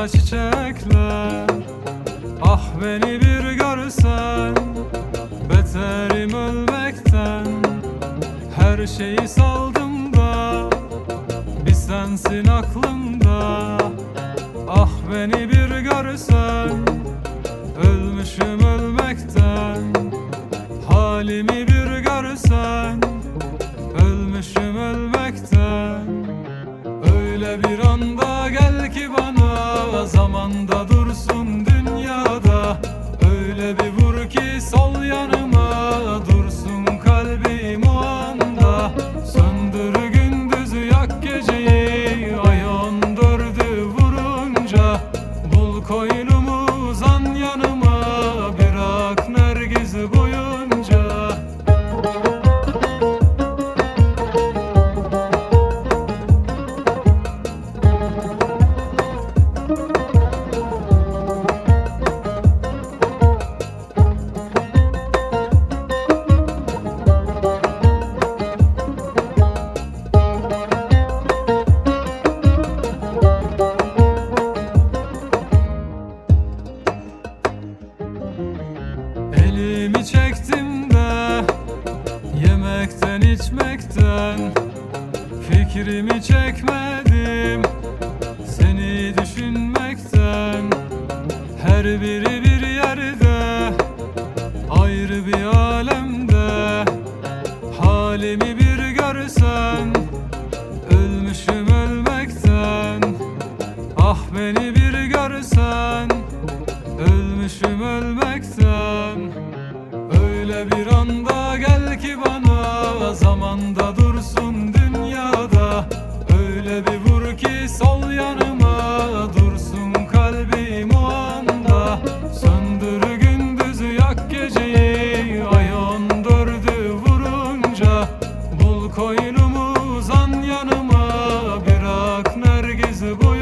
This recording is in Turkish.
Bağrımda çiçekler Ah beni bir görsen. Beterim ölmekten Her şeyi saldım da Bir sensin aklımda. Ah beni bir görsen Elimi çektim de Yemekten içmekten Fikrimi çekmedim Seni düşünmekten. Her biri bir yerde Ayrı bir alemde. Halimi bir görsen Ölmüşüm ölmekten. Ah beni bir görsen Ölmüşüm ölmekten Öyle bir anda gel ki bana Zamanda dursun dünyada. Öyle bir vur ki sol yanıma Dursun kalbim o anda. Söndür gündüzü yak geceyi Ayağın dördü vurunca. Bul koynumu zan yanıma Bırak nergizi boyu